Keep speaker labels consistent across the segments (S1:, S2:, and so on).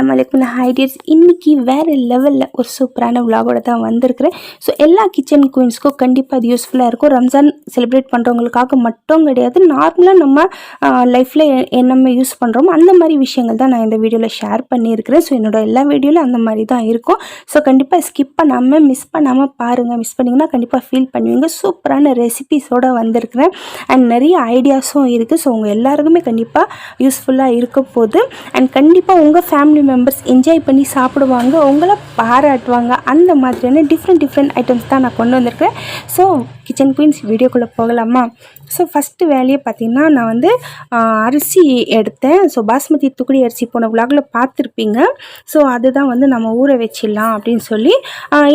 S1: அஸ்லாம் வலைக்கும் ஹைடியர்ஸ் இன்றைக்கி வேறு லெவலில் ஒரு சூப்பரான விலாகோட தான் வந்திருக்கிறேன். ஸோ எல்லா கிச்சன் குயின்ஸ்க்கும் கண்டிப்பாக அது யூஸ்ஃபுல்லாக இருக்கும். ரம்ஜான் செலிப்ரேட் பண்ணுறவங்களுக்காக மட்டும் கிடையாது. நார்மலாக நம்ம லைஃப்பில் நம்ம யூஸ் பண்ணுறோமோ அந்த மாதிரி விஷயங்கள் தான் நான் இந்த வீடியோவில் ஷேர் பண்ணியிருக்கிறேன். ஸோ என்னோட எல்லா வீடியோவிலும் அந்த மாதிரி தான் இருக்கும். ஸோ கண்டிப்பாக ஸ்கிப் பண்ணாமல் மிஸ் பண்ணாமல் பாருங்கள் மிஸ் பண்ணிங்கன்னா கண்டிப்பாக ஃபீல் பண்ணுவீங்க. சூப்பரான ரெசிபிஸோடு வந்திருக்கிறேன். அண்ட் நிறைய ஐடியாஸும் இருக்குது ஸோ உங்கள் எல்லாருக்குமே கண்டிப்பாக யூஸ்ஃபுல்லாக இருக்க போது அண்ட் கண்டிப்பாக உங்கள் ஃபேமிலி மெம்பர்ஸ் என்ஜாய் பண்ணி சாப்பிடுவாங்க உங்களை பாராட்டுவாங்க. அந்த மாதிரியான டிஃப்ரெண்ட் டிஃப்ரெண்ட் ஐட்டம்ஸ் தான் நான் கொண்டு வந்திருக்கேன் ஸோ கிச்சன் குயின்ஸ் வீடியோக்குள்ளே போகலாமா? ஸோ ஃபஸ்ட்டு வேலையை பார்த்தீங்கன்னா நான் வந்து அரிசி எடுத்தேன். ஸோ பாஸ்மதி துக்குடி அரிசி போன விலாகில் பார்த்துருப்பீங்க. ஸோ அதுதான் வந்து நம்ம ஊற வச்சிடலாம் அப்படின்னு சொல்லி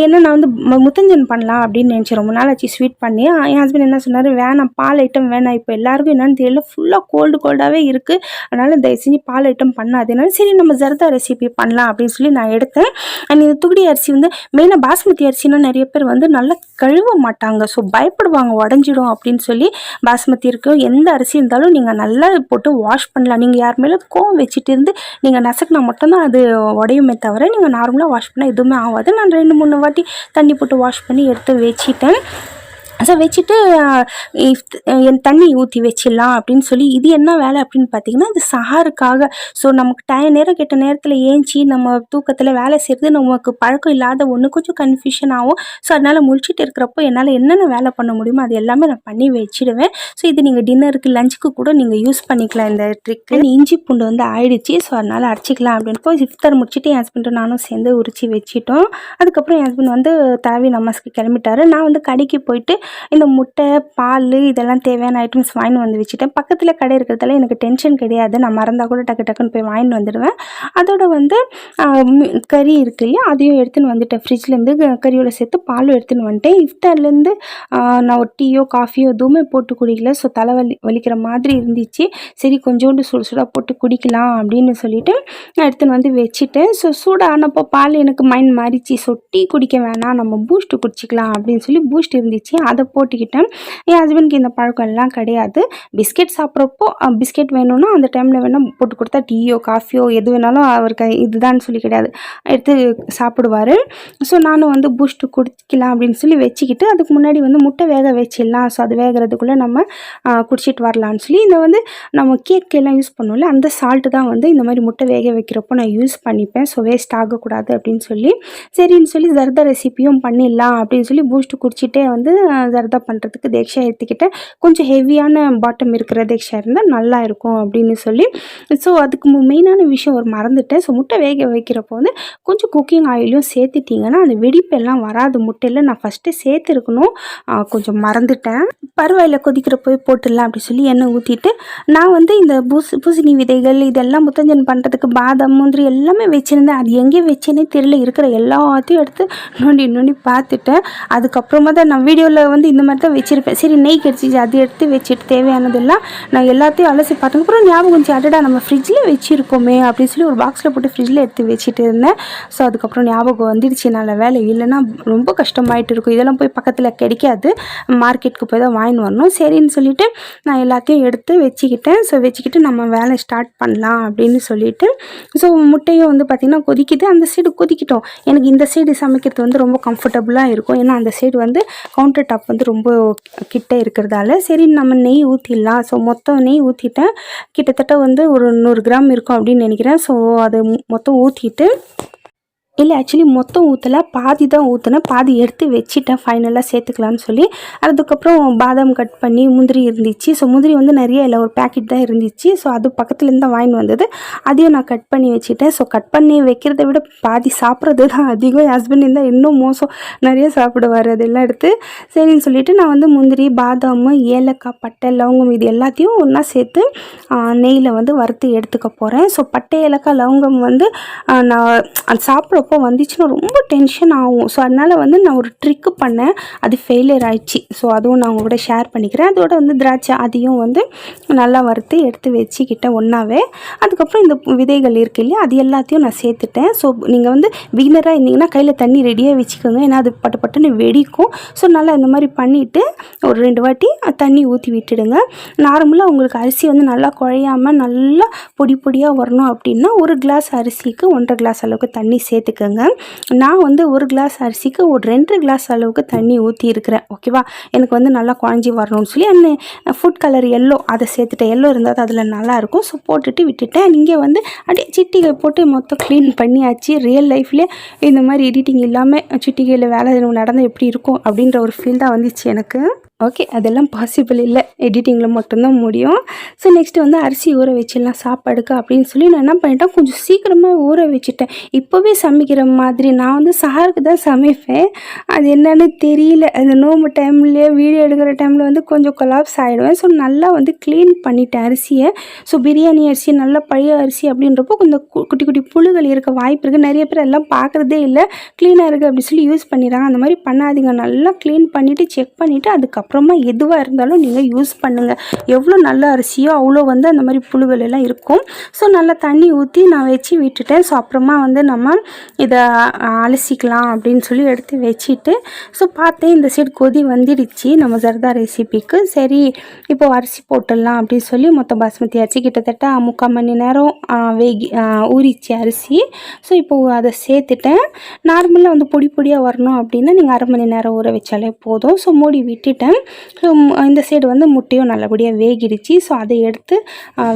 S1: ஏன்னா நான் வந்து முத்தஞ்சன் பண்ணலாம் அப்படின்னு நினச்சேன். ரொம்ப நாள் ஆச்சு ஸ்வீட் பண்ணி. என் ஹஸ்பண்ட் என்ன சொன்னார்? வேணாம் பால் ஐட்டம் வேணாம். இப்போ எல்லாருக்கும் என்னென்னு தெரியல. ஃபுல்லாக கோல்டு கோல்டாகவே இருக்குது அதனால் தயவு செஞ்சு பால் ஐட்டம் பண்ணாதுனால சரி நம்ம ஜர்தா ரெசிபி பண்ணலாம் அப்படின்னு சொல்லி நான் எடுத்தேன். அண்ட் இந்த துகுடி அரிசி வந்து மெயினாக பாஸ்மதி அரிசினா நிறைய பேர் வந்து நல்லா கழுவ மாட்டாங்க. ஸோ பயப்படுவாங்க உடஞ்சிடும் அப்படின்னு சொல்லி பாஸ்மதி இருக்கும் எந்த அரிசி இருந்தாலும் நீங்கள் நல்லா போட்டு வாஷ் பண்ணலாம். நீங்கள் யார் மேலே கோவம் வச்சுட்டு இருந்து நீங்கள் நசுக்கினா மட்டும்தான் அது உடையுமே தவிர நீங்கள் நார்மலாக வாஷ் பண்ணால் எதுவுமே ஆகாது. நான் ரெண்டு மூணு வாட்டி தண்ணி போட்டு வாஷ் பண்ணி எடுத்து வச்சிட்டேன். ஸோ வச்சுட்டு இஃப் என் தண்ணி ஊற்றி வச்சிடலாம் அப்படின்னு சொல்லி இது என்ன வேலை அப்படின்னு பார்த்தீங்கன்னா அது சஹாருக்காக. ஸோ நமக்கு டய நேரம் கெட்ட நேரத்தில் ஏஞ்சி நம்ம தூக்கத்தில் வேலை செய்கிறது நமக்கு பழக்கம் இல்லாத ஒன்று கொஞ்சம் கன்ஃபியூஷன் ஆகும். ஸோ அதனால் முழிச்சிட்டு இருக்கிறப்போ என்னால் என்னென்ன வேலை பண்ண முடியுமோ அது எல்லாமே நான் பண்ணி வச்சிடுவேன். ஸோ இது நீங்கள் டின்னருக்கு லஞ்சுக்கு கூட நீங்கள் யூஸ் பண்ணிக்கலாம் இந்த ட்ரிக்கு இஞ்சி பூண்டு வந்து ஆயிடுச்சு. ஸோ அதனால் அரைச்சிக்கலாம் அப்படின்னு போய் இஃப்தார் முடிச்சுட்டு என் ஹஸ்பண்டும் நானும் சேர்ந்து உரிச்சு வச்சிட்டோம். அதுக்கப்புறம் என் ஹஸ்பண்ட் வந்து தரவி நமஸ்க்கு கிளம்பிட்டாரு. நான் வந்து கடைக்கு போயிட்டு இந்த முட்டை பால் இதெல்லாம் தேவையான ஐட்டம்ஸ் வாங்கி வந்து வச்சுட்டேன். பக்கத்தில் கடை இருக்கிறதால எனக்கு டென்ஷன் கிடையாது. நான் மறந்தால் கூட டக்கு டக்குன்னு போய் வாங்கிட்டு வந்துடுவேன். அதோட வந்து கறி இருக்கு இல்லையா? அதையும் எடுத்துன்னு வந்துட்டேன். ஃப்ரிட்ஜ்லேருந்து கறியோட சேர்த்து பாலும் எடுத்துன்னு வந்துட்டேன். இஃப்தார்லேருந்து நான் ஒரு டீயோ காஃபியோ எதுவுமே போட்டு குடிக்கல. ஸோ தலைவலி வலிக்கிற மாதிரி இருந்துச்சு. சரி கொஞ்சோண்டு சுடு சுடாக போட்டு குடிக்கலாம் அப்படின்னு சொல்லிட்டு நான் எடுத்துன்னு வந்து வச்சுட்டேன். ஸோ சூடானப்போ பால் எனக்கு மைண்ட் மாறிச்சு. ஸோ டீ குடிக்க வேணாம். நம்ம பூஸ்ட்டு குடிச்சிக்கலாம் அப்படின்னு சொல்லி பூஸ்ட் இருந்துச்சு. அதை போட்டுக்கிட்டேன். என் ஹஸ்பண்ட்க்கு இந்த பழக்கம் எல்லாம் கிடையாது. பிஸ்கெட் சாப்பிட்றப்போ பிஸ்கெட் வேணும்னா அந்த டைமில் வேணால் போட்டு கொடுத்தா டீயோ காஃபியோ எது வேணாலும் அவருக்கு இதுதான் சொல்லி கிடையாது. எடுத்து சாப்பிடுவார். ஸோ நானும் வந்து பூஸ்ட்டு குடிக்கலாம் அப்படின்னு சொல்லி வச்சுக்கிட்டு அதுக்கு முன்னாடி வந்து முட்டை வேக வச்சிடலாம். ஸோ அது வேகிறதுக்குள்ளே நம்ம குடிச்சிட்டு வரலான்னு சொல்லி இந்த வந்து நம்ம கேக் எல்லாம் யூஸ் பண்ணுவோம்ல அந்த சால்ட்டு தான் வந்து இந்த மாதிரி முட்டை வேக வைக்கிறப்போ நான் யூஸ் பண்ணிப்பேன். ஸோ வேஸ்ட் ஆகக்கூடாது அப்படின்னு சொல்லி. சரின்னு சொல்லி ஜர்த ரெசிப்பியும் பண்ணிடலாம் அப்படின்னு சொல்லி பூஸ்ட்டு குடிச்சிட்டே வந்து ஜர்தா பண்ணுறதுக்கு தேக்ஷா எடுத்துக்கிட்டேன் கொஞ்சம் ஹெவியான பாட்டம் இருக்கிற தேக்ஷா இருந்தால் நல்லா இருக்கும் அப்படின்னு சொல்லி. ஸோ அதுக்கு மெயினான விஷயம் ஒரு மறந்துட்டேன். ஸோ முட்டை வேக வைக்கிறப்போ வந்து கொஞ்சம் குக்கிங் ஆயிலையும் சேர்த்துட்டிங்கன்னா அந்த வெடிப்பெல்லாம் வராது. முட்டையில் நான் ஃபஸ்ட்டு சேர்த்துருக்கணும். கொஞ்சம் மறந்துட்டேன். பருவாயில் கொதிக்கிற போய் போட்டுடலாம் அப்படின்னு சொல்லி எண்ணெய் ஊற்றிட்டு நான் வந்து இந்த பூசு பூசணி விதைகள் இதெல்லாம் முத்தஞ்சன் பண்ணுறதுக்கு பாதாம் முந்திரி எல்லாமே வச்சுருந்தேன். அது எங்கே வச்சேனே தெரியல. இருக்கிற எல்லாத்தையும் எடுத்து நோண்டி நோண்டி பார்த்துட்டேன். அதுக்கப்புறமா தான் நான் வீடியோவில் வந்து இந்த மாதிரி தான் வச்சுருப்பேன். சரி நெய் கிடச்சிச்சு அது எடுத்து வச்சுட்டு தேவையானதெல்லாம் நான் எல்லாத்தையும் அலசி பார்த்ததுக்கப்புறம் ஞாபகம் வந்துச்சு அடடா நம்ம ஃப்ரிட்ஜில் வச்சுருக்கோமே அப்படின்னு சொல்லி ஒரு பாக்ஸில் போட்டு ஃப்ரிட்ஜில் எடுத்து வச்சுட்டு இருந்தேன். ஸோ அதுக்கப்புறம் ஞாபகம் வந்துடுச்சு நல்ல வேலை இல்லைன்னா ரொம்ப கஷ்டமாயிட்டு இருக்கும். இதெல்லாம் போய் பக்கத்தில் கிடைக்காது. மார்க்கெட்டுக்கு போய் தான் வாங்கின்னு வரணும். சரின்னு சொல்லிட்டு நான் எல்லாத்தையும் எடுத்து வச்சுக்கிட்டேன். ஸோ வச்சுக்கிட்டு நம்ம வேலை ஸ்டார்ட் பண்ணலாம் அப்படின்னு சொல்லிட்டு. ஸோ முட்டையும் வந்து பார்த்திங்கன்னா கொதிக்குது. அந்த சைடு கொதிக்கிட்டோம். எனக்கு இந்த சைடு சமைக்கிறது வந்து ரொம்ப கம்ஃபர்டபுளாக இருக்கும். ஏன்னா அந்த சைடு வந்து கவுண்டர் டாப் வந்து ரொம்ப கிட்ட இருக்கிறதால சரி நம்ம நெய் ஊற்றிடலாம் ஸோ மொத்தம் நெய் ஊற்றிட்டேன் கிட்டத்தட்ட வந்து ஒரு நூறு கிராம் இருக்கும் அப்படின்னு நினைக்கிறேன். ஸோ அது மொத்தம் ஊற்றிட்டு இல்லை ஆக்சுவலி மொத்தம் ஊற்றல பாதி தான் ஊற்றினேன் பாதி எடுத்து வச்சுட்டேன். ஃபைனலாக சேர்த்துக்கலான்னு சொல்லி. அதுக்கப்புறம் பாதாம் கட் பண்ணி முந்திரி இருந்துச்சு. ஸோ முந்திரி வந்து நிறைய இல்லை. ஒரு பேக்கெட் தான் இருந்துச்சு. ஸோ அது பக்கத்துலேருந்து தான் வாங்கிட்டு வந்தது. அதையும் நான் கட் பண்ணி வச்சுட்டேன். ஸோ கட் பண்ணி வைக்கிறத விட பாதி சாப்பிட்றது தான் அதிகம். என் ஹஸ்பண்ட் இருந்தால் இன்னும் மோசம். நிறைய சாப்பிடுவார். அதெல்லாம் எடுத்து சரின்னு சொல்லிவிட்டு நான் வந்து முந்திரி பாதாம் ஏலக்காய் பட்டை லவங்கம் இது எல்லாத்தையும் ஒன்றா சேர்த்து நெய்யில் வந்து வறுத்து எடுத்துக்க போகிறேன் ஸோ பட்டை ஏலக்காய் லவங்கம் வந்து நான் அது சாப்பிட அப்போ வந்துச்சுன்னா ரொம்ப டென்ஷன் ஆகும். ஸோ அதனால் வந்து நான் ஒரு ட்ரிக்கு பண்ணேன். அது ஃபெயிலியர் ஆயிடுச்சு. ஸோ அதுவும் நான் உங்களோட ஷேர் பண்ணிக்கிறேன். அதோட வந்து திராட்சை அதையும் வந்து நல்லா வறுத்து எடுத்து வச்சுக்கிட்டேன் ஒன்றாவே அதுக்கப்புறம் இந்த விதைகள் இருக்கு இல்லையா அது எல்லாத்தையும் நான் சேர்த்துட்டேன். ஸோ நீங்கள் வந்து பிகினராக இருந்தீங்கன்னா கையில் தண்ணி ரெடியாக வச்சுக்கோங்க. ஏன்னா அது பட்டு பட்டுன்னு வெடிக்கும். ஸோ நல்லா இந்த மாதிரி பண்ணிவிட்டு ஒரு ரெண்டு வாட்டி தண்ணி ஊற்றி விட்டுடுங்க. நார்மலாக உங்களுக்கு அரிசி வந்து நல்லா குழையாமல் நல்லா பொடி பொடியாக வரணும் அப்படின்னா ஒரு கிளாஸ் அரிசிக்கு ஒன்றரை கிளாஸ் அளவுக்கு தண்ணி எடுத்துக்கோங்க. நான் வந்து ஒரு கிளாஸ் அரிசிக்கு ஒரு ரெண்டு கிளாஸ் அளவுக்கு தண்ணி ஊற்றி இருக்கிறேன் ஓகேவா எனக்கு வந்து நல்லா குழஞ்சி வரணும்னு சொல்லி அந்த ஃபுட் கலர் எல்லோ அதை சேர்த்துட்டேன். எல்லோ இருந்தால் அதில் நல்லாயிருக்கும். ஸோ போட்டுட்டு விட்டுட்டேன். நீங்கள் வந்து அப்படியே சிட்டிகை போட்டு மொத்தம் க்ளீன் பண்ணியாச்சு. ரியல் லைஃப்லேயே இந்த மாதிரி எடிட்டிங் இல்லாமல் சிட்டிகையில் வேலை நடந்தால் எப்படி இருக்கும் அப்படின்ற ஒரு ஃபீல் தான் வந்துச்சு எனக்கு. ஓகே அதெல்லாம் பாசிபிள் இல்லை. எடிட்டிங்கில் மட்டும்தான் முடியும். ஸோ நெக்ஸ்ட்டு வந்து அரிசி ஊற வச்சிடலாம். சாப்பாடுக்கு அப்படின்னு சொல்லி நான் என்ன பண்ணிட்டேன்? கொஞ்சம் சீக்கிரமாக ஊற வச்சுட்டேன். இப்போவே சமைக்கிற மாதிரி நான் வந்து சாருக்கு தான் சமைப்பேன். அது என்னன்னு தெரியல. அந்த நோம்பு டைம்லேயே வீடியோ எடுக்கிற டைமில் வந்து கொஞ்சம் கொலாப்ஸ் ஆகிடுவேன் ஸோ நல்லா வந்து க்ளீன் பண்ணிட்டேன் அரிசியை. ஸோ பிரியாணி அரிசி நல்லா பழைய அரிசி அப்படின்றப்போ கொஞ்சம் கு- குட்டி குட்டி புழுகள் இருக்க வாய்ப்பு இருக்குது நிறைய பேர் எல்லாம் பார்க்குறதே இல்லை. க்ளீனாக இருக்குது அப்படி சொல்லி யூஸ் பண்ணிடுறாங்க. அந்த மாதிரி பண்ணாதீங்க. நல்லா க்ளீன் பண்ணிவிட்டு செக் பண்ணிவிட்டு அதுக்கப்புறம் அப்புறமா எதுவாக இருந்தாலும் நீங்கள் யூஸ் பண்ணுங்கள் எவ்வளோ நல்ல அரிசியோ அவ்வளோ வந்து அந்த மாதிரி புழுவெல்லாம் இருக்கும். ஸோ நல்லா தண்ணி ஊற்றி நான் வச்சு விட்டுட்டேன். ஸோ அப்புறமா வந்து நம்ம இதை அலசிக்கலாம் அப்படின்னு சொல்லி எடுத்து வச்சுட்டு ஸோ பார்த்தேன் இந்த சைடு கொதி வந்துடுச்சு நம்ம ஜர்தா ரெசிபிக்கு சரி இப்போ அரிசி போட்டுடலாம் அப்படின்னு சொல்லி மொத்தம் பாஸ்மதி அரிசி கிட்டத்தட்ட முக்கால் மணி நேரம் வேகி ஊறிச்சு அரிசி. ஸோ இப்போது அதை சேர்த்துட்டேன். நார்மலாக வந்து பொடி பொடியாக வரணும் அப்படின்னா நீங்கள் அரை மணி நேரம் ஊற வச்சாலே போதும். ஸோ மூடி விட்டுட்டேன். இந்த சைடு வந்து முட்டையும் நல்லபடியாக வேகிடுச்சு. ஸோ அதை எடுத்து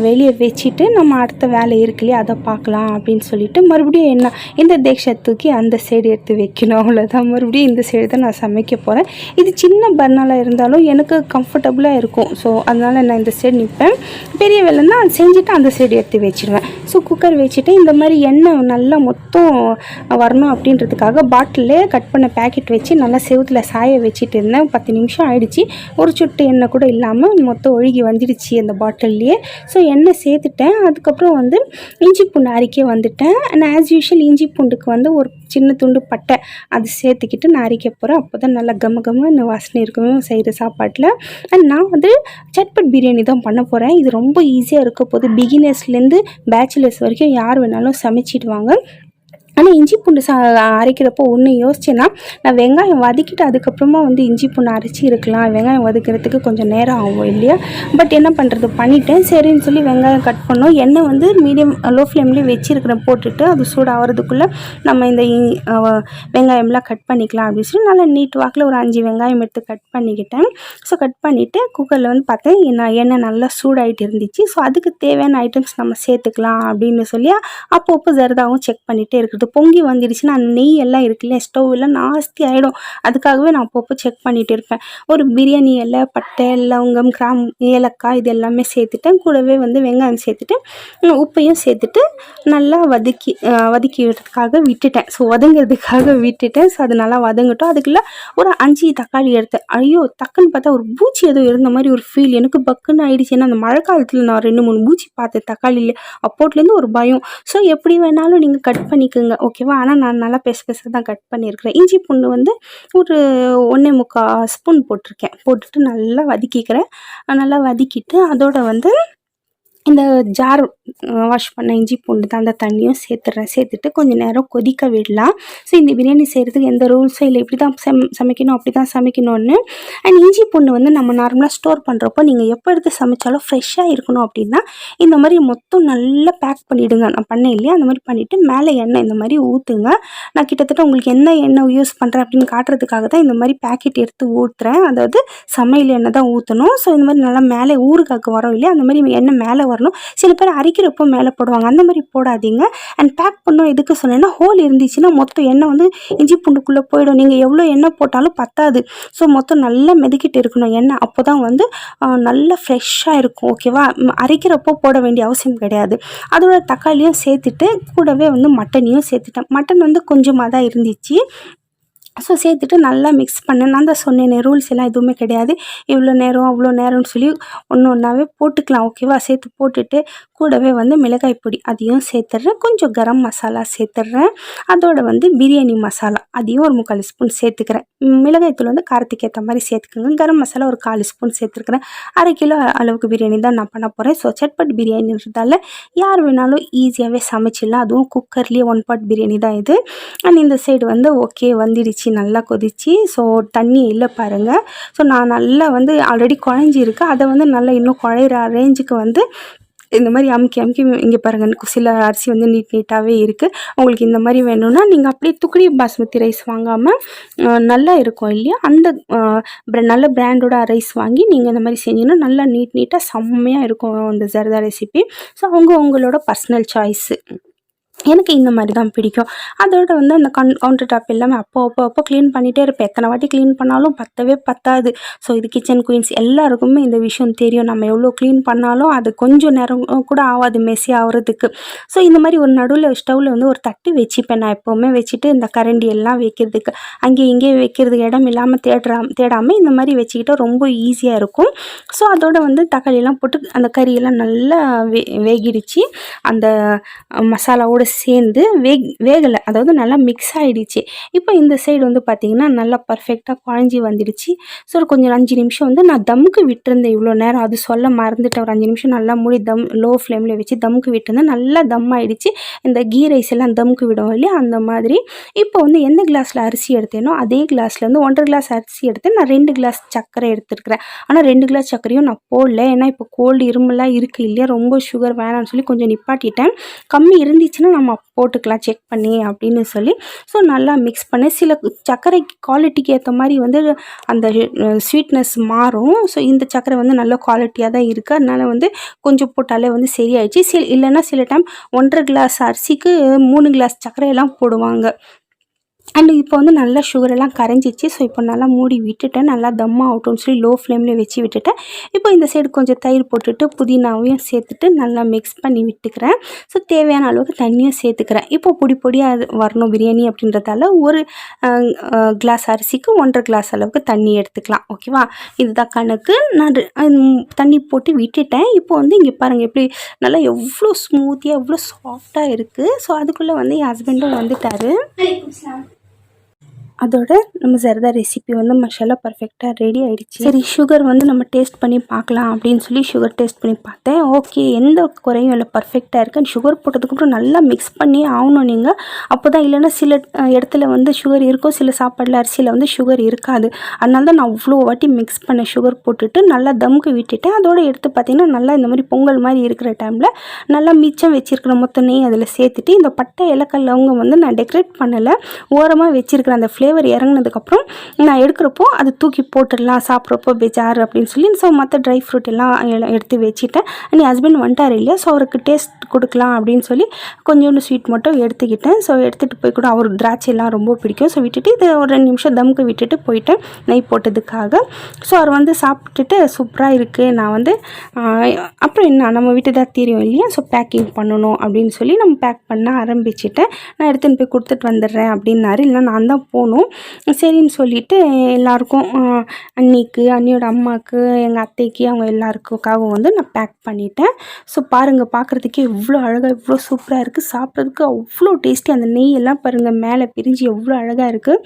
S1: வெளியே வச்சுட்டு நம்ம அடுத்த வேலை இருக்கு இல்லையா அதை பார்க்கலாம் அப்படின்னு சொல்லிட்டு மறுபடியும் என்ன இந்த தேக்ஷை தூக்கி அந்த சைடு எடுத்து வைக்கணும். அவ்வளோதான் மறுபடியும் இந்த சைடு தான் நான் சமைக்க போகிறேன் இது சின்ன பர்னலாக இருந்தாலும் எனக்கு கம்ஃபர்டபுளாக இருக்கும். ஸோ அதனால் நான் இந்த சைடு நிற்பேன் பெரிய வேலைன்னா செஞ்சுட்டு அந்த சைடு எடுத்து வச்சிருவேன். ஸோ குக்கர் வச்சுட்டு இந்த மாதிரி எண்ணெய் நல்லா மொத்தம் வரணும் அப்படின்றதுக்காக பாட்டிலே கட் பண்ண பேக்கெட் வச்சு நல்லா செவத்தில் சாய வச்சுட்டு இருந்தேன். பத்து நிமிஷம் வந்துடுச்சு ஒரு சொட்டு எண்ணெய் கூட இல்லாமல் மொத்தம் ஒழுகி வந்துடுச்சு அந்த பாட்டில்லையே. ஸோ எண்ணெய் சேர்த்துட்டேன். அதுக்கப்புறம் வந்து இஞ்சி பூண்டு அரைக்க வந்துட்டேன். நான் ஆஸ் யூஷுவல் இஞ்சி பூண்டுக்கு வந்து ஒரு சின்ன துண்டு பட்டை அது சேர்த்துக்கிட்டு நான் அரைக்க போகிறேன் அப்போ தான் நல்லா கம கமன்னு வாசனை இருக்கும் செய்கிற சாப்பாட்டில். அண்ட் நான் வந்து சட்பட் பிரியாணி தான் பண்ண போகிறேன் இது ரொம்ப ஈஸியாக இருக்க போது பிகினர்ஸ்லேருந்து பேச்சுலர்ஸ் வரைக்கும் யார் வேணாலும் சமைச்சிடுவாங்க. ஆனால் இஞ்சி பூண்டு சா அரைக்கிறப்போ ஒன்று யோசிச்சேன்னா நான் வெங்காயம் வதக்கிட்டு அதுக்கப்புறமா வந்து இஞ்சி பூண்டு அரைச்சி இருக்கலாம். வெங்காயம் வதக்கிறதுக்கு கொஞ்சம் நேரம் ஆகும் இல்லையா? பட் என்ன பண்ணுறது பண்ணிட்டேன். சரின்னு சொல்லி வெங்காயம் கட் பண்ணோம். எண்ணெய் வந்து மீடியம் லோ ஃப்ளேம்லேயே வச்சிருக்கிறேன். போட்டுட்டு அது சூடாகிறதுக்குள்ளே நம்ம இந்த வெங்காயம்லாம் கட் பண்ணிக்கலாம் அப்படின்னு சொல்லி நல்லா நீட் வாக்கில் ஒரு அஞ்சு வெங்காயம் எடுத்து கட் பண்ணிக்கிட்டேன். ஸோ கட் பண்ணிவிட்டு குக்கரில் வந்து பார்த்தேன் என்ன- எண்ணெய் நல்லா சூடாகிட்டு இருந்துச்சு. ஸோ அதுக்கு தேவையான ஐட்டம்ஸ் நம்ம சேர்த்துக்கலாம் அப்படின்னு சொல்லி அப்பப்போ ஜர்தாவும் செக் பண்ணிகிட்டே இருக்கிறது. இருக்குது பொங்கி வந்துடுச்சுன்னா அந்த நெய் எல்லாம் இருக்கு இல்லையா ஸ்டவ் எல்லாம் நாஸ்தி ஆகிடும் அதுக்காகவே நான் அப்பப்போ செக் பண்ணிகிட்டு இருப்பேன். ஒரு பிரியாணி இலை பட்டை லவங்கம் கிராம் ஏலக்காய் இது எல்லாமே சேர்த்துட்டேன் கூடவே வந்து வெங்காயம் சேர்த்துட்டு உப்பையும் சேர்த்துட்டு நல்லா வதக்கி வதக்கி விடுறதுக்காக விட்டுட்டேன். ஸோ வதங்கிறதுக்காக விட்டுட்டேன். ஸோ அது நல்லா வதங்கட்டும். அதுக்குள்ளே ஒரு அஞ்சு தக்காளி எடுத்தேன். ஐயோ டக்குன்னு பார்த்தா ஒரு பூச்சி ஏதோ இருந்த மாதிரி ஒரு ஃபீல் எனக்கு பக்குன்னு ஆயிடுச்சு. ஏன்னா அந்த மழை காலத்தில் நான் ரெண்டு மூணு பூச்சி பார்த்தேன் தக்காளியில். அப்போட்லேருந்து ஒரு பயம். ஸோ எப்படி வேணாலும் நீங்கள் கட் பண்ணிக்கோங்க. ஓகேவா? ஆனால் நான் நல்லா பெருசு பெருசாக தான் கட் பண்ணியிருக்கிறேன். இஞ்சி பூண்டு வந்து ஒரு ஒன்றே முக்கால் ஸ்பூன் போட்டிருக்கேன். போட்டுட்டு நல்லா வதக்கிக்கிறேன். நல்லா வதக்கிட்டு அதோட வந்து இந்த ஜார் வாஷ் பண்ண இஞ்சி பூண்டு தான் அந்த தண்ணியும் சேர்த்துறேன். சேர்த்துட்டு கொஞ்சம் நேரம் கொதிக்க விடலாம். ஸோ இந்த பிரியாணி செய்கிறதுக்கு எந்த ரூல்ஸும் இல்லை. இப்படி தான் சம் சமைக்கணும் அப்படி தான் சமைக்கணும்னு. அண்ட் இஞ்சி பூண்டு வந்து நம்ம நார்மலாக ஸ்டோர் பண்ணுறப்போ நீங்கள் எப்போ எடுத்து சமைச்சாலும் ஃப்ரெஷ்ஷாக இருக்கணும் அப்படின்னா இந்த மாதிரி மொத்தம் நல்லா பேக் பண்ணிவிடுங்க நான் பண்ணேன் இல்லையா? அந்த மாதிரி பண்ணிவிட்டு மேலே எண்ணெய் இந்த மாதிரி ஊற்றுங்க நான் கிட்டத்தட்ட உங்களுக்கு என்ன எண்ணெய் யூஸ் பண்ணுறேன் அப்படின்னு காட்டுறதுக்காக தான் இந்த மாதிரி பேக்கெட் எடுத்து ஊற்றுறேன் அதாவது சமையல் எண்ணெய் தான் ஊற்றணும் ஸோ இந்த மாதிரி நல்லா மேலே ஊறுகாக்கு வரோம் இல்லையா? அந்த மாதிரி எண்ணெய் மேலே வரணும். சில பேர் அரைக்கிறப்போ மேலே போடுவாங்க. அந்த மாதிரி போடாதீங்க. அண்ட் பேக் பண்ணோம் எதுக்கு சொன்னேன்னா ஹோல் இருந்துச்சுன்னா மொத்தம் எண்ணெய் வந்து இஞ்சி பூண்டுக்குள்ளே போயிடும். நீங்கள் எவ்வளோ எண்ணெய் போட்டாலும் பத்தாது. ஸோ மொத்தம் நல்லா மெதுக்கிட்டு இருக்கணும் எண்ணெய். அப்போ தான் வந்து நல்லா ஃப்ரெஷ்ஷாக இருக்கும். ஓகேவா அரைக்கிறப்போ போட வேண்டிய அவசியம் கிடையாது. அதோட தக்காளியும் சேர்த்துட்டு கூடவே வந்து மட்டனையும் சேர்த்துட்டேன். மட்டன் வந்து கொஞ்சமாக தான் இருந்துச்சு. ஸோ சேர்த்துட்டு நல்லா மிக்ஸ் பண்ணேன் நான் தான் சொன்னேனே ரூல்ஸ் எல்லாம் எதுவுமே கிடையாது. இவ்வளோ நேரம் அவ்வளோ நேரம்னு சொல்லி ஒன்று ஒன்றாவே போட்டுக்கலாம் ஓகேவா சேர்த்து போட்டுட்டு கூடவே வந்து மிளகாய் பொடி அதையும் சேர்த்துட்றேன். கொஞ்சம் கரம் மசாலா சேர்த்துட்றேன். அதோட வந்து பிரியாணி மசாலா அதையும் ஒரு முக்கால் ஸ்பூன் சேர்த்துக்கிறேன். மிளகாய்த்தூள் வந்து காரத்துக்கு ஏற்ற மாதிரி சேர்த்துக்கோங்க. கரம் மசாலா ஒரு கால் ஸ்பூன் சேர்த்துருக்குறேன் அரை கிலோ அளவுக்கு பிரியாணி தான் நான் பண்ண போகிறேன் ஸோ சட்பட் பிரியாணின்றதால யார் வேணாலும் ஈஸியாகவே சமைச்சிடலாம். அதுவும் குக்கர்லேயே ஒன் பாட் பிரியாணி தான் இது. அண்ட் இந்த சைடு வந்து ஓகே வந்துடுச்சு. நல்லா கொதிச்சு ஸோ தண்ணி இல்லை பாருங்கள் ஸோ நான் நல்லா வந்து ஆல்ரெடி குழஞ்சிருக்கு. அதை வந்து நல்லா இன்னும் குழையிற ரேஞ்சுக்கு வந்து இந்த மாதிரி அமுக்கி அமுக்கி இங்கே பாருங்கள் சில அரிசி வந்து நீட் நீட்டாகவே இருக்குது உங்களுக்கு இந்த மாதிரி வேணும்னா நீங்கள் அப்படியே துக்குடி பாஸ்மதி ரைஸ் வாங்காமல் நல்லா இருக்கும் இல்லையா? அந்த நல்ல பிராண்டோட ரைஸ் வாங்கி நீங்கள் இந்த மாதிரி செஞ்சீங்கன்னா நல்லா நீட் நீட்டாக செம்மையாக இருக்கும் அந்த ஜர்தா ரெசிபி ஸோ அவங்க உங்களோட பர்சனல் சாய்ஸு எனக்கு இந்த மாதிரி தான் பிடிக்கும். அதோட வந்து அந்த கன் கவுண்டர் டாப் எல்லாமே அப்போ அப்போ அப்போ க்ளீன் பண்ணிகிட்டே இருப்பேன். எத்தனை வாட்டி க்ளீன் பண்ணாலும் பத்தவே பத்தாது. ஸோ இது கிச்சன் குயின்ஸ் எல்லாருக்குமே இந்த விஷயம் தெரியும். நம்ம எவ்வளோ க்ளீன் பண்ணாலும் அது கொஞ்சம் நேரம் கூட ஆகாது மெஸ்ஸி ஆகிறதுக்கு. ஸோ இந்த மாதிரி ஒரு நடுவில் ஸ்டவ்வில் வந்து ஒரு தட்டு வச்சுப்பேன் நான் எப்போவுமே. வச்சுட்டு இந்த கரண்டி எல்லாம் வைக்கிறதுக்கு. அங்கே இங்கே வைக்கிறதுக்கு இடம் இல்லாமல் தேடுறா தேடாமல் இந்த மாதிரி வச்சுக்கிட்டா ரொம்ப ஈஸியாக இருக்கும். ஸோ அதோட வந்து தக்காளியெல்லாம் போட்டு அந்த கறியெல்லாம் நல்லா வே வேகிடுச்சு. அந்த மசாலாவோட சேர்ந்து வேக் வேகலை அதாவது நல்லா மிக்ஸ் ஆகிடுச்சு இப்போ இந்த சைடு வந்து பார்த்திங்கன்னா நல்லா பர்ஃபெக்டாக குழஞ்சி வந்துடுச்சு. ஸோ ஒரு கொஞ்சம் அஞ்சு நிமிஷம் வந்து நான் தம்க்கு விட்டுருந்தேன் இவ்வளோ நேரம். அது சொல்ல மறந்துட்டேன். ஒரு அஞ்சு நிமிஷம் நல்லா மூடி தம் லோ ஃப்ளேமில் வச்சு தமுக்கு விட்டுருந்தேன். நல்லா தம் ஆகிடுச்சு இந்த கீ ரைஸ் எல்லாம் தம்க்கு விடும் இல்லையா? அந்த மாதிரி. இப்போ வந்து எந்த கிளாஸில் அரிசி எடுத்தேனோ அதே கிளாஸில் வந்து ஒன்றரை கிளாஸ் அரிசி எடுத்து நான் ரெண்டு கிளாஸ் சர்க்கரை எடுத்துருக்கிறேன். ஆனால் ரெண்டு கிளாஸ் சர்க்கரையும் நான் போடல. ஏன்னா இப்போ கோல்டு இருமெல்லாம் இருக்குது இல்லையா? ரொம்ப சுகர் வேணாம்னு சொல்லி கொஞ்சம் நிப்பாட்டிட்டேன். கம்மி இருந்துச்சுன்னா நம்ம போட்டுக்கலாம் செக் பண்ணி அப்படின்னு சொல்லி ஸோ நல்லா மிக்ஸ் பண்ணி சில சர்க்கரை குவாலிட்டிக்கு ஏற்ற மாதிரி வந்து அந்த ஸ்வீட்னஸ் மாறும். ஸோ இந்த சர்க்கரை வந்து நல்ல குவாலிட்டியாக தான் இருக்குது அதனால் வந்து கொஞ்சம் போட்டாலே வந்து சரியாயிடுச்சு. சில இல்லைன்னா சில டைம் ஒன்றரை கிளாஸ் அரிசிக்கு மூணு கிளாஸ் சர்க்கரையெல்லாம் போடுவாங்க. அண்டு இப்போ வந்து நல்லா சுகரெல்லாம் கரைஞ்சிச்சு. ஸோ இப்போ நல்லா மூடி விட்டுட்டேன். நல்லா தம்மா ஆகட்டும்னு சொல்லி லோ ஃப்ளேமில் வச்சு விட்டுட்டேன். இப்போ இந்த சைடு கொஞ்சம் தயிர் போட்டுட்டு புதினாவையும் சேர்த்துட்டு நல்லா மிக்ஸ் பண்ணி விட்டுக்கிறேன். ஸோ தேவையான அளவுக்கு தண்ணியும் சேர்த்துக்கிறேன். இப்போ பொடி பொடியாக வரணும் பிரியாணி அப்படின்றதால ஒரு கிளாஸ் அரிசிக்கு ஒன்றரை கிளாஸ் அளவுக்கு தண்ணி எடுத்துக்கலாம். ஓகேவா இதுதான் கணக்கு. நான் தண்ணி போட்டு விட்டுட்டேன். இப்போ வந்து இங்கே பாருங்கள் எப்படி நல்லா எவ்வளோ ஸ்மூத்தியாக எவ்வளோ சாஃப்டாக இருக்குது ஸோ அதுக்குள்ளே வந்து என் ஹஸ்பண்டும் வந்துட்டார். அதோட நம்ம ஜர்தா ரெசிபி வந்து மசாலா பர்ஃபெக்டாக ரெடி ஆகிடுச்சு சரி சுகர் வந்து நம்ம டேஸ்ட் பண்ணி பார்க்கலாம் அப்படின்னு சொல்லி சுகர் டேஸ்ட் பண்ணி பார்த்தேன். ஓகே எந்த குறையும் இல்லை பர்ஃபெக்டாக இருக்கு. சுகர் போட்டதுக்கப்புறம் நல்லா மிக்ஸ் பண்ணி ஆகணும் நீங்கள் அப்போ தான் இல்லைன்னா சில இடத்துல வந்து சுகர் இருக்கும் சில சாப்பாடில் அரிசியில் வந்து சுகர் இருக்காது. அதனால தான் நான் அவ்வளோ வாட்டி மிக்ஸ் பண்ணேன் சுகர் போட்டுட்டு நல்லா தம்க்கு விட்டுட்டேன். அதோட எடுத்து பார்த்தீங்கன்னா நல்லா இந்த மாதிரி பொங்கல் மாதிரி இருக்கிற டைமில் நல்லா மிச்சம் வச்சிருக்கிற மொத்த நெய் அதில் சேர்த்துட்டு இந்த பட்டை இலக்கல் லவங்க வந்து நான் டெக்கரேட் பண்ணலை. ஓரமாக வச்சிருக்கிற அந்த ஃப்ளேவர் இறங்குனதுக்கப்புறம் நான் எடுக்கிறப்போ அதை தூக்கி போட்டுடலாம் சாப்பிட்றப்போ பெஜார் அப்படின்னு சொல்லி ஸோ மற்ற ட்ரை ஃப்ரூட் எல்லாம் எல்லாம் எடுத்து வச்சுட்டேன். என் ஹஸ்பண்ட் வந்துட்டார் இல்லையா ஸோ அவருக்கு டேஸ்ட் கொடுக்கலாம் அப்படின்னு சொல்லி கொஞ்சோண்டு ஸ்வீட் மட்டும் எடுத்துக்கிட்டேன். ஸோ எடுத்துகிட்டு போய் கூட அவர் திராட்சை எல்லாம் ரொம்ப பிடிக்கும். ஸோ விட்டுட்டு இதை ஒரு ரெண்டு நிமிஷம் தம்க்கு விட்டுட்டு போயிட்டேன் நெய் போட்டதுக்காக. ஸோ அவர் வந்து சாப்பிட்டுட்டு சூப்பராக இருக்குது நான் வந்து அப்புறம் என்ன நம்ம வீட்டு தான் தெரியும் இல்லையா ஸோ பேக்கிங் பண்ணணும் அப்படின்னு சொல்லி நம்ம பேக் பண்ண ஆரம்பிச்சிட்டேன். நான் எடுத்துன்னு போய் கொடுத்துட்டு வந்துடுறேன் அப்படின்னாரு. இல்லை நான் தான் போகணும். சரின்னு சொல்லிட்டு எல்லாருக்கும் அன்னிக்கு அண்ணிக்கு அண்ணியோட அம்மாவுக்கு எங்கள் அத்தைக்கு அவங்க எல்லாருக்குக்காகவும் வந்து நான் பேக் பண்ணிட்டேன். ஸோ பாருங்கள் பார்க்குறதுக்கே இவ்வளோ அழகாக இவ்வளோ சூப்பராக இருக்குது சாப்பிட்றதுக்கு அவ்வளோ டேஸ்டி அந்த நெய் எல்லாம் பாருங்கள் மேலே பிரிஞ்சு எவ்வளோ அழகாக இருக்குது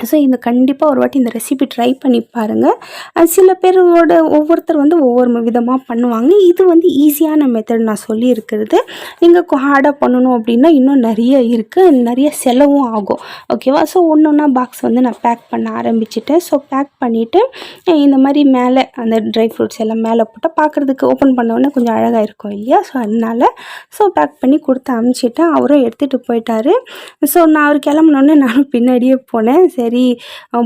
S1: ஸோ இந்த கண்டிப்பாக ஒரு வாட்டி இந்த ரெசிபி ட்ரை பண்ணி பாருங்கள் சில பேரோட ஒவ்வொருத்தர் வந்து ஒவ்வொரு விதமாக பண்ணுவாங்க. இது வந்து ஈஸியான மெத்தட் நான் சொல்லியிருக்கிறது. நீங்கள் ஹார்டாக பண்ணணும் அப்படின்னா இன்னும் நிறைய இருக்குது நிறைய செலவும் ஆகும். ஓகேவா ஸோ ஒன்று ஒன்றா பாக்ஸ் வந்து நான் பேக் பண்ண ஆரம்பிச்சிட்டேன். ஸோ பேக் பண்ணிவிட்டு இந்த மாதிரி மேலே அந்த ட்ரை ஃப்ரூட்ஸ் எல்லாம் மேலே போட்டால் பார்க்குறதுக்கு ஓப்பன் பண்ணோன்னே கொஞ்சம் அழகாக இருக்கும் இல்லையா? ஸோ அதனால் ஸோ பேக் பண்ணி கொடுத்து அமுச்சிட்டேன். அவரும் எடுத்துகிட்டு போயிட்டாரு. ஸோ நான் அவர் கிளம்புனோடனே நானும் பின்னாடியே போனேன். சரி சரி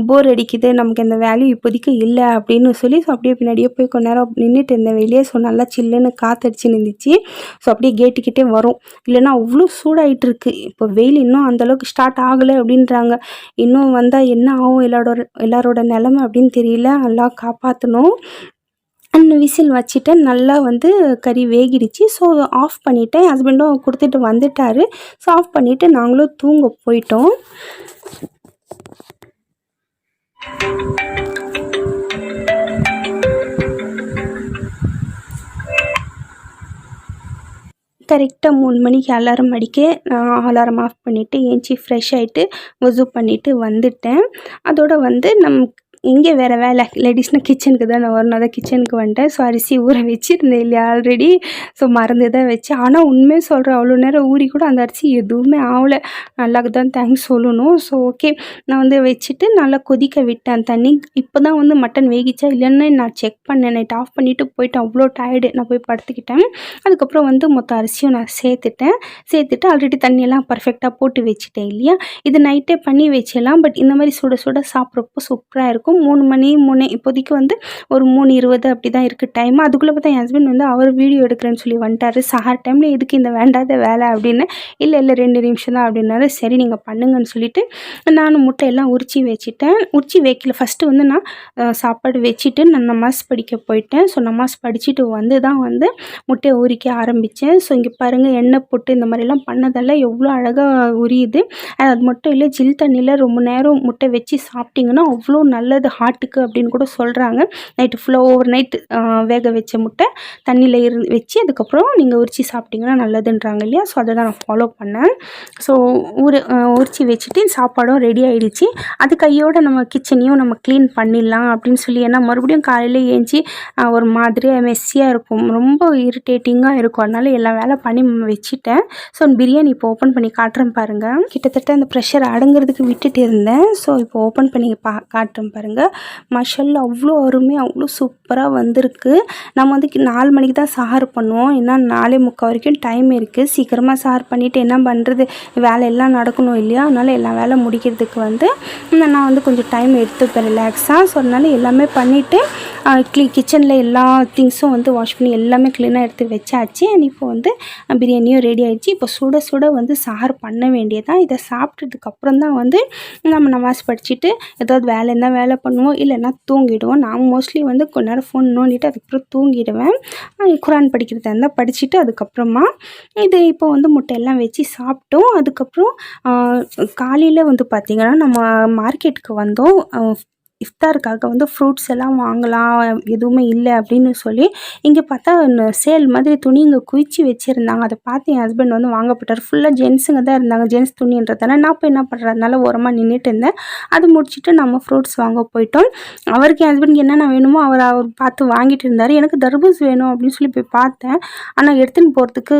S1: போர் அடிக்குது நமக்கு இந்த வேல்யூ இப்போதைக்கு இல்லை அப்படின்னு சொல்லி ஸோ அப்படியே பின்னாடியே போய் கொஞ்ச நேரம் நின்றுட்டு இருந்தேன் வெளியே. ஸோ நல்லா சில்லுன்னு காத்தடிச்சு நின்றுச்சு ஸோ அப்படியே கேட்டுக்கிட்டே வரும். இல்லைனா அவ்வளோ சூடாகிட்டு இருக்குது இப்போ வெயில் இன்னும் அந்தளவுக்கு ஸ்டார்ட் ஆகலை அப்படின்றாங்க. இன்னும் வந்தால் என்ன ஆகும் எல்லாரோட எல்லாரோட நிலமை அப்படின்னு தெரியல. நல்லா காப்பாற்றணும் அண்ட் விசில் வச்சுட்டு நல்லா வந்து கறி வேகிடுச்சு. ஸோ ஆஃப் பண்ணிவிட்டேன் ஹஸ்பண்டும் கொடுத்துட்டு வந்துட்டார். ஸோ ஆஃப் பண்ணிவிட்டு நாங்களும் தூங்க போயிட்டோம். கரெக்டாக மூணு மணிக்கு அலாரம் அடிக்க நான் அலாரம் ஆஃப் பண்ணிவிட்டு ஏஞ்சி ஃப்ரெஷ் ஆகிட்டு வொசூ பண்ணிவிட்டு வந்துட்டேன். அதோடு வந்து நம் இங்கே வேறு வேலை. லேடிஸ்னால் கிச்சனுக்கு தான் நான் வரணும். அதான் கிச்சனுக்கு வந்துட்டேன். ஸோ அரிசி ஊற வச்சுருந்தேன் இல்லையா ஆல்ரெடி ஸோ மறந்து தான் வச்சு ஆனால் உண்மையை சொல்கிறேன் அவ்வளோ நேரம் ஊறி கூட அந்த அரிசி எதுவுமே ஆகலை நல்லா தான் தேங்க்ஸ் சொல்லணும். ஸோ ஓகே நான் வந்து வச்சுட்டு நல்லா கொதிக்க விட்டேன். தண்ணி இப்போ தான் வந்து மட்டன் வேகிச்சா இல்லைன்னு நான் செக் பண்ணேன். நைட் ஆஃப் பண்ணிவிட்டு போயிட்டு அவ்வளோ டயர்டு நான் போய் படுத்துக்கிட்டேன். அதுக்கப்புறம் வந்து மொத்த அரிசியும் நான் சேர்த்துட்டேன். சேர்த்துட்டு ஆல்ரெடி தண்ணியெல்லாம் பர்ஃபெக்டாக போட்டு வச்சுட்டேன் இல்லையா. இது நைட்டே பண்ணி வச்சிடலாம். பட் இந்த மாதிரி சுட சுட சாப்பிட்றப்போ சூப்பராக இருக்கும். மூணு மணி மூணு இப்போதைக்கு வந்து ஒரு மூணு இருபது அப்படி தான் இருக்குது டைம் அதுக்குள்ளே பார்த்தா என் ஹஸ்பண்ட் வந்து அவர் வீடியோ எடுக்கிறேன்னு சொல்லி வந்துட்டாரு. சார் டைமில் எதுக்கு இந்த வேண்டாத வேலை அப்படின்னு? இல்லை இல்லை ரெண்டு நிமிஷம் தான் அப்படின்னாரு. சரி நீங்கள் பண்ணுங்கன்னு சொல்லிட்டு நானும் முட்டையெல்லாம் உரிச்சி வச்சுட்டேன். உரிச்சி வைக்கல. ஃபஸ்ட்டு வந்து நான் சாப்பாடு வச்சுட்டு நான் நமாஸ் படிக்க போயிட்டேன். ஸோ நமாஸ் படிச்சுட்டு வந்து தான் வந்து முட்டையை உரிக்க ஆரம்பித்தேன் ஸோ இங்கே பாருங்கள் எண்ணெய் போட்டு இந்த மாதிரிலாம் பண்ணதெல்லாம் எவ்வளோ அழகாக உரியுது. அது மட்டும் இல்லை ஜில் தண்ணியில் ரொம்ப நேரம் முட்டை வச்சு சாப்பிட்டிங்கன்னா அவ்வளோ நல்லது. ஹார்ட்டுக்கு அப்படின்னு கூட சொல்கிறாங்க நைட்டு ஃபுல்லாக ஓவர் நைட் வேக வச்ச முட்டை தண்ணியில் இரு வச்சு அதுக்கப்புறம் நீங்கள் உரிச்சு சாப்பிட்டிங்கன்னா நல்லதுன்றாங்க இல்லையா? ஸோ அதை தான் நான் ஃபாலோ பண்ணேன். ஸோ ஊற உரிச்சு வச்சுட்டு சாப்பாடும் ரெடி ஆகிடுச்சு அது கையோட நம்ம கிச்சனையும் நம்ம க்ளீன் பண்ணிடலாம் அப்படின்னு சொல்லி ஏன்னா மறுபடியும் காலையில் ஏஞ்சி ஒரு மாதிரியாக மெஸ்ஸியாக இருக்கும். ரொம்ப இரிட்டேட்டிங்காக இருக்கும். அதனால் எல்லா வேலை பண்ணி வச்சுட்டேன். ஸோ பிரியாணி இப்போ ஓப்பன் பண்ணி காட்டுறேன் பாருங்கள் கிட்டத்தட்ட அந்த ப்ரெஷர் அடங்குறதுக்கு விட்டுட்டு இருந்தேன். ஸோ இப்போ ஓப்பன் பண்ணி பா காட்டுறேன் பாருங்கள் மஷல் அவ்வளோ அருமையாக அவ்வளோ சூப்பராக வந்திருக்கு. நம்ம வந்து நாலு மணிக்கு தான் சார் பண்ணுவோம். ஏன்னா நாலே முக்கால் வரைக்கும் டைம் இருக்குது சீக்கிரமாக சார் பண்ணிவிட்டு என்ன பண்ணுறது வேலையெல்லாம் நடக்கணும் இல்லையா? அதனால் எல்லா வேலை முடிக்கிறதுக்கு வந்து நான் வந்து கொஞ்சம் டைம் எடுத்துப்பேன் ரிலாக்ஸாக ஸோ அதனால் எல்லாமே பண்ணிவிட்டு க்ளீ கிச்சனில் எல்லா திங்ஸும் வந்து வாஷ் பண்ணி எல்லாமே க்ளீனாக எடுத்து வச்சாச்சு. அண்ட் இப்போ வந்து பிரியாணியும் ரெடி ஆகிடுச்சு இப்போ சுட சுட வந்து சார் பண்ண வேண்டியதான் இதை சாப்பிட்டதுக்கப்புறம் தான் வந்து நம்ம நமாஸ் படிச்சுட்டு ஏதாவது வேலை இருந்தால் வேலை பண்ணுவோம் இல்லைன்னா தூங்கிடுவோம். நான் மோஸ்ட்லி வந்து கொஞ்ச நேரம் ஃபோன் நோண்டிட்டு அதுக்கப்புறம் தூங்கிடுவேன். குரான் படிக்கிறதா இருந்தால் படிச்சுட்டு அதுக்கப்புறமா இது இப்போ வந்து முட்டையெல்லாம் வச்சு சாப்பிட்டோம். அதுக்கப்புறம் காலையில் வந்து பார்த்திங்கன்னா நம்ம மார்க்கெட்டுக்கு வந்தோம். இஃப்தாருக்காக வந்து ஃப்ரூட்ஸ் எல்லாம் வாங்கலாம் எதுவுமே இல்லை அப்படின்னு சொல்லி இங்கே பார்த்தா சேல் மாதிரி துணி இங்கே குவிச்சு வச்சுருந்தாங்க. அதை பார்த்து என் ஹஸ்பண்ட் வந்து வாங்கப்பட்டார் ஃபுல்லாக ஜென்ஸுங்க தான் இருந்தாங்க. ஜென்ஸ் துணின்றதால நான் போய் என்ன பண்ணுறதுனால ஓரமாக நின்றுட்டு இருந்தேன். அது முடிச்சுட்டு நம்ம ஃப்ரூட்ஸ் வாங்க போயிட்டோம். அவருக்கு என் ஹஸ்பண்டுக்கு என்னென்ன வேணுமோ அவர் அவர் பார்த்து வாங்கிட்டு இருந்தார். எனக்கு தர்பூஸ் வேணும் அப்படின்னு சொல்லி போய் பார்த்தேன். ஆனால் எடுத்துன்னு போகிறதுக்கு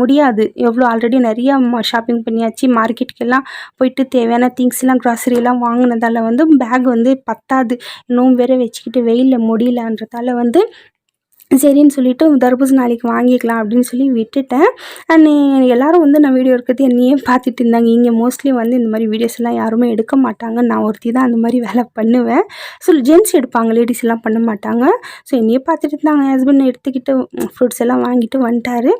S1: முடியாது. எவ்வளோ ஆல்ரெடி நிறையா ஷாப்பிங் பண்ணியாச்சு. மார்க்கெட்டுக்கெல்லாம் போயிட்டு தேவையான திங்ஸ் எல்லாம் எல்லாம் வாங்கினதால வந்து பேக் வந்து பத் பத்தாது. இன்னும் வேற வச்சுக்கிட்டு வெயிலில் முடியலன்றதால வந்து சரின்னு சொல்லிட்டு தர்பூசணி நாளைக்கு வாங்கிக்கலாம் அப்படின்னு சொல்லி விட்டுட்டேன். அண்ட் எல்லாரும் வந்து நான் வீடியோ இருக்கிறது என்னையே பார்த்துட்டு இருந்தாங்க. இங்கே மோஸ்ட்லி வந்து இந்த மாதிரி வீடியோஸ் எல்லாம் யாருமே எடுக்க மாட்டாங்க. நான் ஒருத்தி தான் அந்த மாதிரி வேலை பண்ணுவேன். ஸோ ஜென்ஸ் எடுப்பாங்க லேடிஸ் எல்லாம் பண்ண மாட்டாங்க. ஸோ என்னையே பார்த்துட்டு இருந்தாங்க. ஹஸ்பண்ட் எடுத்துக்கிட்டு ஃப்ரூட்ஸ் எல்லாம் வாங்கிட்டு வந்துட்டாரு.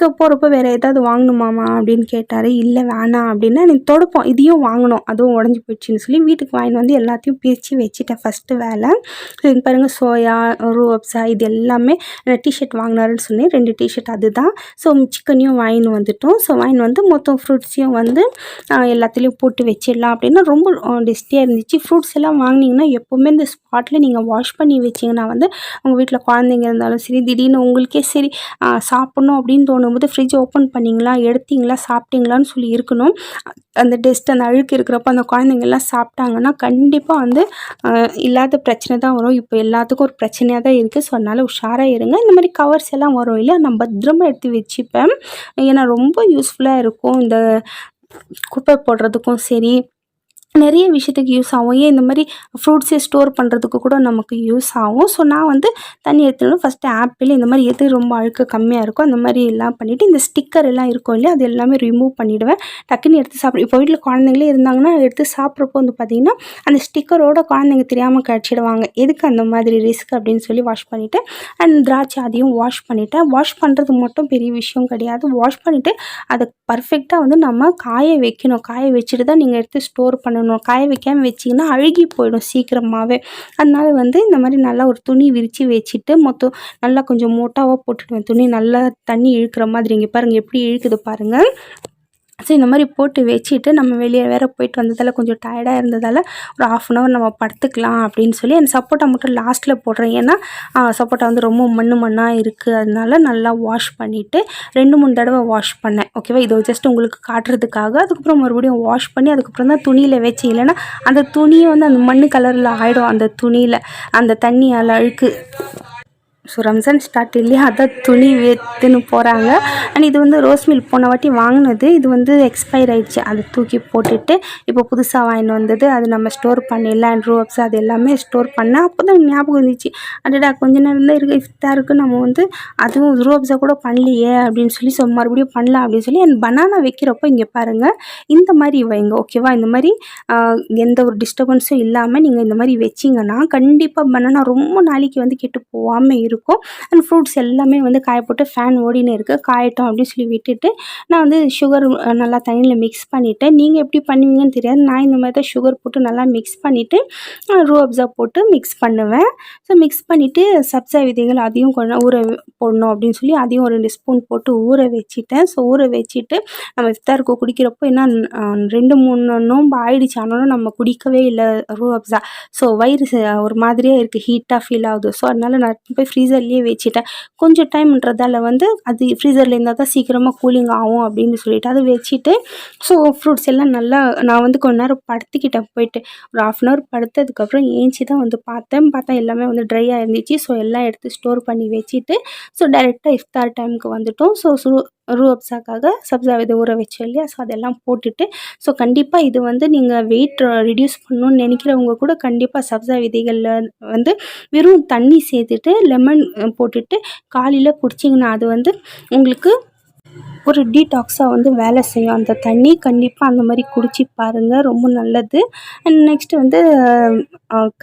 S1: ஸோ போகிறப்ப வேறு ஏதாவது வாங்கணுமாமா அப்படின்னு கேட்டார். இல்லை வேணாம் அப்படின்னா எனக்கு தொடப்போம். இதையும் வாங்கணும். அதுவும் உடஞ்சி போயிடுச்சுன்னு சொல்லி வீட்டுக்கு வாங்கிட்டு வந்து எல்லாத்தையும் பிரித்து வச்சுட்டேன். ஃபஸ்ட்டு வேலை. ஸோ பாருங்கள் சோயா ரூஅப்ஸா இது எல்லாமே டிஷர்ட் வாங்கினாருன்னு சொன்னேன். ரெண்டு டிஷர்ட் அதுதான். ஸோ சிக்கனையும் வாங்கின்னு வந்துட்டோம். ஸோ வாங்கின்னு வந்து மொத்தம் ஃப்ரூட்ஸையும் வந்து எல்லாத்துலேயும் போட்டு வச்சிடலாம் அப்படின்னா ரொம்ப டெஸ்டியாக இருந்துச்சு. ஃப்ரூட்ஸ் எல்லாம் வாங்கினீங்கன்னா எப்போவுமே இந்த ஸ்பாட்டில் நீங்கள் வாஷ் பண்ணி வச்சிங்கன்னா வந்து உங்கள் வீட்டில் குழந்தைங்க இருந்தாலும் சரி திடீர்னு உங்களுக்கே சரி சாப்பிட்ணும் அப்படின்னு தோணும்போது ஃப்ரிட்ஜ் ஓப்பன் பண்ணிங்களா எடுத்தீங்களா சாப்பிட்டீங்களான்னு சொல்லி இருக்கணும். அந்த டெஸ்ட் அந்த அழுக்கு இருக்கிறப்ப அந்த குழந்தைங்க எல்லாம் சாப்பிட்டாங்கன்னா கண்டிப்பாக வந்து இல்லாத பிரச்சனை தான் வரும். இப்போ எல்லாத்துக்கும் ஒரு பிரச்சனையாக தான் இருக்குது ஸோ அதனால் உஷாராக இருங்க. இந்த மாதிரி கவர்ஸ் எல்லாம் வரும் இல்லையா? நான் பத்திரமா எடுத்து வச்சுப்பேன். ஏன்னா ரொம்ப யூஸ்ஃபுல்லாக இருக்கும். இந்த குப்பை போடுறதுக்கும் சரி நிறைய விஷயத்துக்கு யூஸ் ஆகும். ஏன் இந்த மாதிரி ஃப்ரூட்ஸே ஸ்டோர் பண்ணுறதுக்கு கூட நமக்கு யூஸ் ஆகும். ஸோ நான் வந்து தண்ணி எடுத்துக்கணும் ஃபஸ்ட்டு ஆப்பிள் இந்த மாதிரி எது ரொம்ப அழுக்கு கம்மியாக இருக்கோ அந்த மாதிரி எல்லாம் பண்ணிவிட்டு இந்த ஸ்டிக்கர் எல்லாம் இருக்கும் இல்லையா அது எல்லாமே ரிமூவ் பண்ணிவிடுவேன் டக்குன்னு எடுத்து சாப்பிடு இப்போ வீட்டில் குழந்தைங்களே இருந்தாங்கன்னா எடுத்து சாப்பிட்றப்போ வந்து பார்த்திங்கன்னா அந்த ஸ்டிக்கரோட குழந்தைங்க தெரியாமல் கடிச்சிடுவாங்க. எதுக்கு அந்த மாதிரி ரிஸ்க் அப்படின்னு சொல்லி வாஷ் பண்ணிவிட்டு அண்ட் திராட்சை அதையும் வாஷ் பண்ணிவிட்டேன் வாஷ் பண்ணுறது மட்டும் பெரிய விஷயம் கிடையாது. வாஷ் பண்ணிவிட்டு அதை பர்ஃபெக்டாக வந்து நம்ம காய வைக்கணும். காய வச்சுட்டு தான் நீங்கள் எடுத்து ஸ்டோர் பண்ணணும். காய வைக்காமல் வச்சிங்கன்னா அழுகி போயிடும் சீக்கிரமாகவே அதனால வந்து இந்த மாதிரி நல்லா ஒரு துணி விரித்து வச்சுட்டு மொத்தம் நல்லா கொஞ்சம் மோட்டாவாக போட்டுடுவேன். துணி நல்லா தண்ணி இழுக்கிற மாதிரி இங்கே பாருங்கள் எப்படி இழுக்குது பாருங்கள் ஸோ இந்த மாதிரி போட்டு வச்சுட்டு நம்ம வெளியே வேறு போயிட்டு வந்ததால் கொஞ்சம் டயர்டாக இருந்ததால் ஒரு ஆஃப் அன் ஹவர் நம்ம படுத்துக்கலாம் அப்படின்னு சொல்லி அந்த சப்போட்டா மட்டும் லாஸ்ட்டில் போடுறேன். ஏன்னா சப்போட்டா வந்து ரொம்ப மண் மண்ணாக இருக்குது அதனால நல்லா வாஷ் பண்ணிவிட்டு ரெண்டு மூணு தடவை வாஷ் பண்ணேன். ஓகேவா இது ஜஸ்ட் உங்களுக்கு காட்டுறதுக்காக. அதுக்கப்புறம் மறுபடியும் வாஷ் பண்ணி அதுக்கப்புறம் தான் துணியில் வச்சு இல்லைன்னா அந்த துணியை வந்து அந்த மண் கலரில் ஆகிடும் அந்த துணியில் அந்த தண்ணியால் அழுக்கு ஸோ ரம்ஜான் ஸ்டார்ட் இல்லையா அதான் துணி எடுத்துன்னு போகிறாங்க அண்ட் இது வந்து ரோஸ் மில் போன வாட்டி வாங்கினது. இது வந்து எக்ஸ்பயர் ஆயிடுச்சு. அதை தூக்கி போட்டுட்டு இப்போ புதுசாக வாங்கிட்டு வந்தது. அது நம்ம ஸ்டோர் பண்ணிடலாம் அண்ட் ரூப்ஸ் அது எல்லாமே ஸ்டோர் பண்ணேன் அப்போ தான் ஞாபகம் இருந்துச்சு அடடா கொஞ்ச நேரம் தான் இருக்குது இஃப்தாக இருக்குது நம்ம வந்து அதுவும் ரூப்ஸை கூட பண்ணலையே அப்படின்னு சொல்லி ஸோ மறுபடியும் பண்ணலாம் அப்படின்னு சொல்லி அண்ட் பனானா வைக்கிறப்போ இங்கே பாருங்கள் இந்த மாதிரி வைங்க ஓகேவா இந்த மாதிரி எந்த ஒரு டிஸ்டர்பன்ஸும் இல்லாமல் நீங்கள் இந்த மாதிரி வச்சிங்கன்னா கண்டிப்பாக பனானா ரொம்ப நாளைக்கு வந்து கெட்டு போகாமல் இருக்கும். அண்ட் ஃப்ரூட்ஸ் எல்லாமே வந்து காய போட்டு ஃபேன் ஓடினே இருக்குது காயட்டும் அப்படின்னு சொல்லி விட்டுட்டு நான் வந்து சுகர் நல்லா தண்ணியில் மிக்ஸ் பண்ணிவிட்டேன் நீங்கள் எப்படி பண்ணுவீங்கன்னு தெரியாது. நான் இந்த மாதிரி தான் சுகர் போட்டு நல்லா மிக்ஸ் பண்ணிவிட்டு ரூ அப்சா போட்டு மிக்ஸ் பண்ணுவேன். ஸோ மிக்ஸ் பண்ணிவிட்டு சப்ஜா விதைகள் அதையும் கொஞ்சம் ஊற போடணும் அப்படின்னு சொல்லி அதையும் ஒரு ரெண்டு ஸ்பூன் போட்டு ஊற வச்சுட்டேன். ஸோ ஊற வச்சுட்டு நம்ம இஃப்தாருக்கு குடிக்கிறப்போ என்ன ரெண்டு மூணு நோம்பு ஆயிடுச்சு. ஆனாலும் நம்ம குடிக்கவே இல்லை ரூ அப்சா ஸோ வயிறு ஒரு மாதிரியாக இருக்குது ஹீட்டாக ஃபீல் ஆகுது. ஸோ அதனால் நான் போய் ஃப்ரீஸ் ஃப்ரீசர்லேயே வச்சுட்டேன். கொஞ்சம் டைம்ன்றதால வந்து அது ஃப்ரீசரில் இருந்தால் தான் சீக்கிரமாக கூலிங் ஆகும் அப்படின்னு சொல்லிட்டு அதை வச்சுட்டு ஸோ ஃப்ரூட்ஸ் எல்லாம் நல்லா நான் வந்து கொஞ்ச நேரம் படுத்துக்கிட்டேன் போயிட்டு ஒரு ஆஃப் அன் ஹவர் படுத்ததுக்கப்புறம் ஏஞ்சி தான் வந்து பார்த்தேன். பார்த்தா எல்லாமே வந்து ட்ரையாக இருந்துச்சு. ஸோ எல்லாம் எடுத்து ஸ்டோர் பண்ணி வச்சுட்டு ஸோ டைரெக்டாக இஃப்தார் டைமுக்கு வந்துட்டோம். ஸோ ரூ அப்சாக்காக சப்ஜா விதை ஊற வச்சோம் இல்லையா? ஸோ அதெல்லாம் போட்டுட்டு ஸோ கண்டிப்பாக இது வந்து நீங்கள் வெயிட் ரெடியூஸ் பண்ணணும்னு நினைக்கிறவங்க கூட கண்டிப்பாக சப்ஜா விதைகளில் வந்து வெறும் தண்ணி சேர்த்துட்டு லெமன் போட்டுட்டு காலையில் குடிச்சிங்கன்னா அது வந்து உங்களுக்கு ஒரு டீடாக்ஸாக வந்து வேலை செய்யும். அந்த தண்ணி கண்டிப்பாக அந்த மாதிரி குடிச்சு பாருங்கள் ரொம்ப நல்லது. அண்ட் நெக்ஸ்ட் வந்து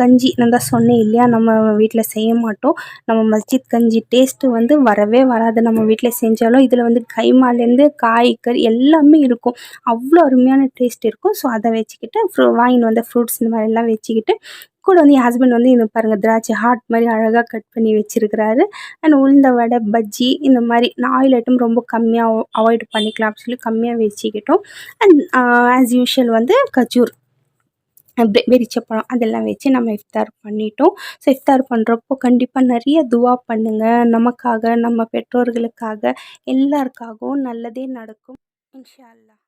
S1: கஞ்சி. நான் தான் சொன்னேன் இல்லையா நம்ம வீட்டில் செய்ய மாட்டோம். நம்ம மஸ்ஜித் கஞ்சி டேஸ்ட்டு வந்து வரவே வராது. நம்ம வீட்டில் செஞ்சாலும் இதில் வந்து கைமாலேருந்து காய் கறி எல்லாமே இருக்கும். அவ்வளோ அருமையான டேஸ்ட் இருக்கும். ஸோ அதை வச்சுக்கிட்டு ஃப்ரூ வாங்கின்னு வந்த ஃப்ரூட்ஸ் இந்த மாதிரி எல்லாம் வச்சுக்கிட்டு கூட வந்து என் ஹஸ்பண்ட் வந்து இந்த பாருங்கள் திராட்சை ஹார்ட் மாதிரி அழகாக கட் பண்ணி வச்சிருக்கிறாரு. அண்ட் உளுந்த வடை பஜ்ஜி இந்த மாதிரி நான் ஆயில் ஐட்டம் ரொம்ப கம்மியாக அவாய்ட் பண்ணிக்கலாம் அப்படின்னு சொல்லி கம்மியாக வச்சுக்கிட்டோம். அண்ட் ஆஸ் யூஷுவல் வந்து கஜூர் வெறிச்சப்பழம் அதெல்லாம் வச்சு நம்ம இஃப்தார் பண்ணிட்டோம். ஸோ இஃப்தார் பண்ணுறப்போ கண்டிப்பாக நிறைய துவா பண்ணுங்கள் நமக்காக நம்ம பெற்றோர்களுக்காக எல்லாருக்காகவும் நல்லதே நடக்கும். இன்ஷா அல்லாஹ்